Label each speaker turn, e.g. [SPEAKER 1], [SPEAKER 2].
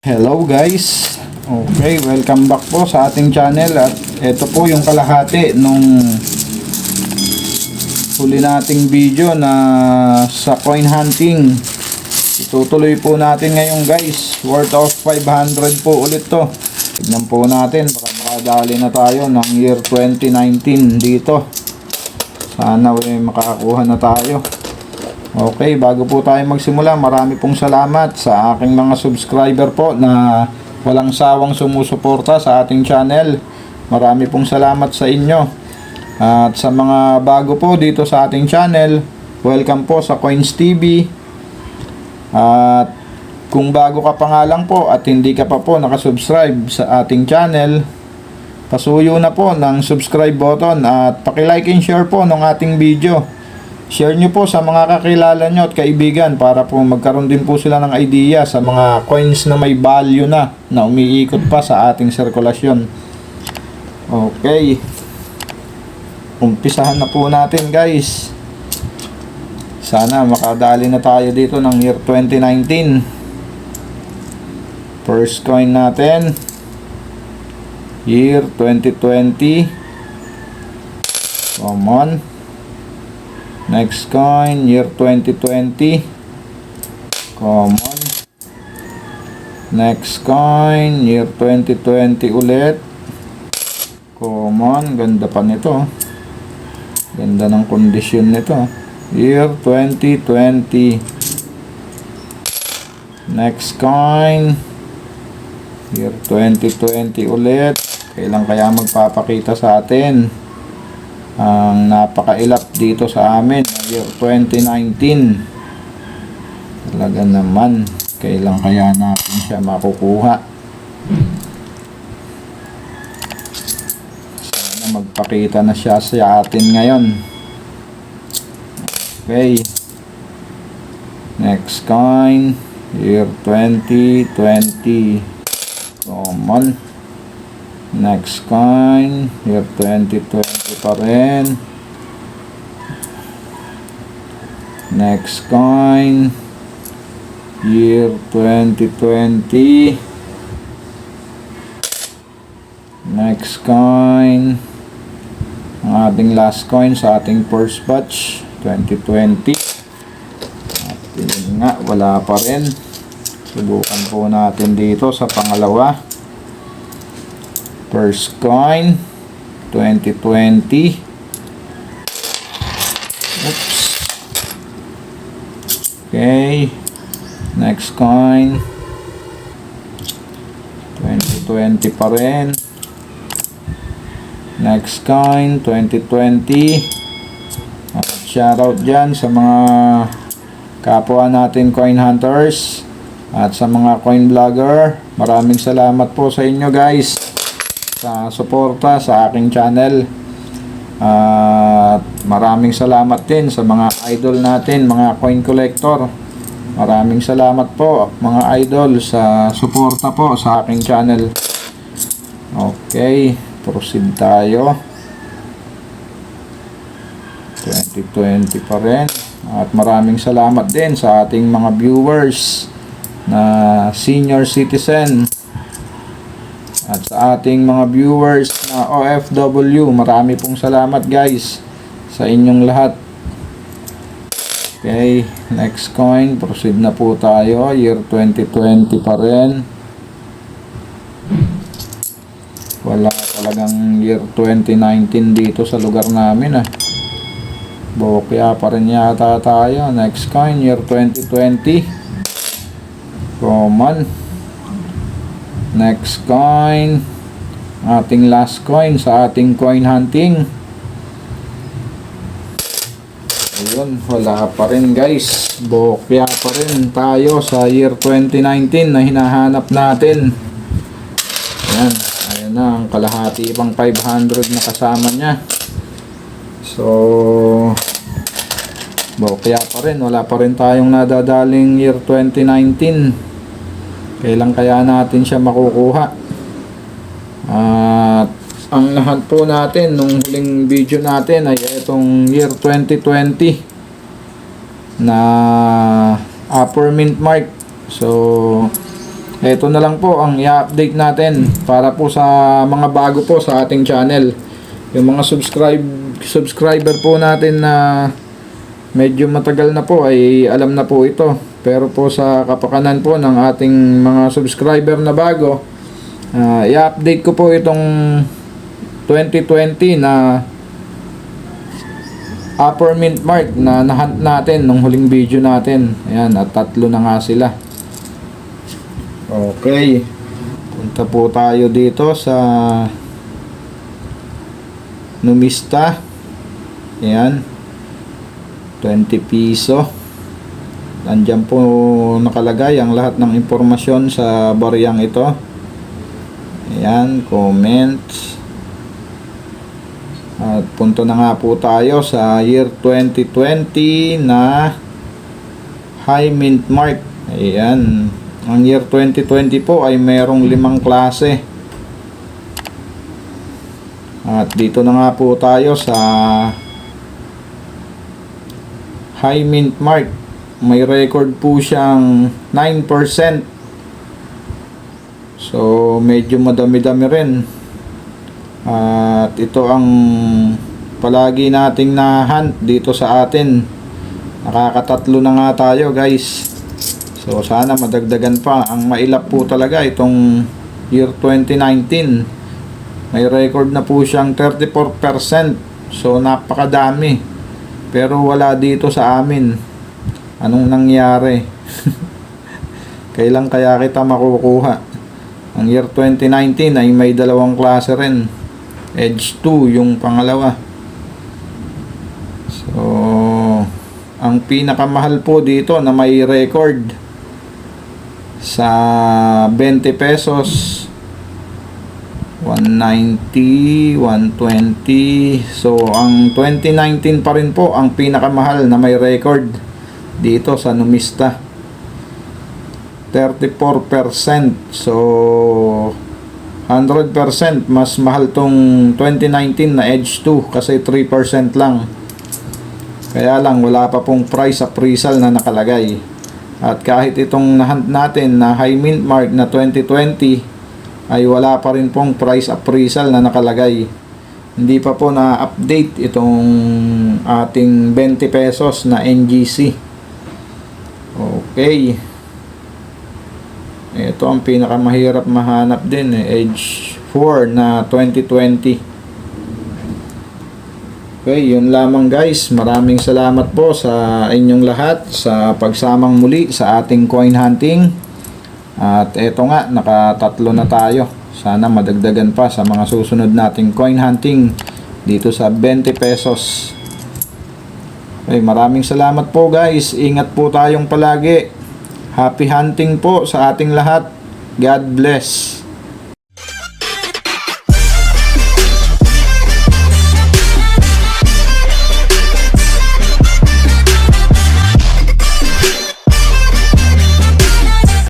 [SPEAKER 1] Hello guys! Okay, welcome back po sa ating channel at ito po yung kalahati nung huli nating video na sa coin hunting. Itutuloy po natin ngayon guys. Worth of 500 po ulit to. Tignan po natin. Baka makadali na tayo ng year 2019 dito. Sana eh, makakakuha na tayo. Okay, bago po tayo magsimula, marami pong salamat sa aking mga subscriber po na walang sawang sumusuporta sa ating channel. Marami pong salamat sa inyo. At sa mga bago po dito sa ating channel, welcome po sa Coins TV. At kung bago ka pa nga lang po at hindi ka pa po nakasubscribe sa ating channel, pasuyo na po ng subscribe button at pakilike and share po ng ating video. Share nyo po sa mga kakilala nyo at kaibigan para po magkaroon din po sila ng idea sa mga coins na may value na na umiikot pa sa ating sirkulasyon. Okay. Umpisahan na po natin guys. Sana makadali na tayo dito ng year 2019. First coin natin. Year 2020. Come on. Next coin, year 2020. Common. Next coin, year 2020 ulit. Common. Ganda pa nito. Ganda ng kondisyon nito. Year 2020. Next coin. Year 2020 ulit. Kailan kaya magpapakita sa atin? Napakailap dito sa amin. Year 2019 talaga naman kailan kaya natin siya makukuha? Sana magpakita na siya sa atin ngayon. Okay. Next coin year 2020 common next coin year 2020 pa rin next coin. Year 2020 next coin. Ang ating last coin sa ating first batch 2020 at yun nga wala pa rin. Subukan po natin dito sa pangalawa. First coin 2020 oops okay. Next coin. 2020 pa rin. Next coin 2020 at shoutout dyan sa mga kapwa natin coin hunters. At sa mga coin vlogger maraming salamat po sa inyo guys. Sa suporta sa aking channel. At maraming salamat din sa mga idol natin, mga coin collector. Maraming salamat po mga idol sa suporta po sa aking channel. Okay, proceed tayo. 2020 pa rin. At maraming salamat din sa ating mga viewers na senior citizen at sa ating mga viewers na OFW, marami pong salamat guys sa inyong lahat. Okay, next coin, proceed na po tayo. Year 2020 pa rin. Wala talagang year 2019 dito sa lugar namin ah. Bokya pa rin yata tayo. Next coin, year 2020. Common. Next coin. Ating last coin sa ating coin hunting. Ayun, wala pa rin guys. Bokya pa rin tayo sa year 2019 na hinahanap natin. Ayan, ayan na ang kalahati pang 500 na kasama niya. So, bokya pa rin. Wala pa rin tayong nadadaling year 2019. Kailan kaya natin siya makukuha? At ang lahat po natin nung huling video natin ay itong year 2020 na upper mint mark. So, ito na lang po ang i-update natin para po sa mga bago po sa ating channel. Yung mga subscribe subscriber po natin na medyo matagal na po ay alam na po ito. Pero po sa kapakanan po ng ating mga subscriber na bago, ah, i-update ko po itong 2020 na upper mint mark na nahunt natin nung huling video natin. Ayan, at tatlo na nga sila. Okay. Punta po tayo dito sa Numista. Ayan. 20 piso. Andyan po nakalagay ang lahat ng impormasyon sa bariyang ito. Ayan, comments. At punto na nga po tayo sa year 2020 na high mint mark. Ayan. Ang year 2020 po ay mayroong limang klase. At dito na nga po tayo sa high mint mark. May record po siyang 9%. So, medyo madami-dami rin. At ito ang palagi nating na-hunt dito sa atin. Nakakatatlo na nga tayo guys. So sana madagdagan pa. Ang mailap po talaga itong year 2019. May record na po siyang 34%. So napakadami. Pero wala dito sa amin. Anong nangyari? Kailan kaya kita makukuha? Ang year 2019 ay may dalawang klase rin. Edge 2 yung pangalawa. So, ang pinakamahal po dito na may record sa 20 pesos 190, 120. So, ang 2019 pa rin po ang pinakamahal na may record dito sa Numista. 34%. So, 100% mas mahal tong 2019 na Edge 2 kasi 3% lang. Kaya lang wala pa pong price appraisal na nakalagay. At kahit itong nahunt natin na high mint mark na 2020 ay wala pa rin pong price appraisal na nakalagay. Hindi pa po na-update itong ating 20 pesos na NGC. Okay. Ito ang pinakamahirap mahanap din eh, Edge 4 na 2020. Okay, yun lamang guys. Maraming salamat po sa inyong lahat sa pagsamang muli sa ating coin hunting. At eto nga, nakatatlo na tayo. Sana madagdagan pa sa mga susunod nating coin hunting dito sa 20 pesos. Okay, maraming salamat po guys. Ingat po tayong palagi. Happy hunting po sa ating lahat. God bless.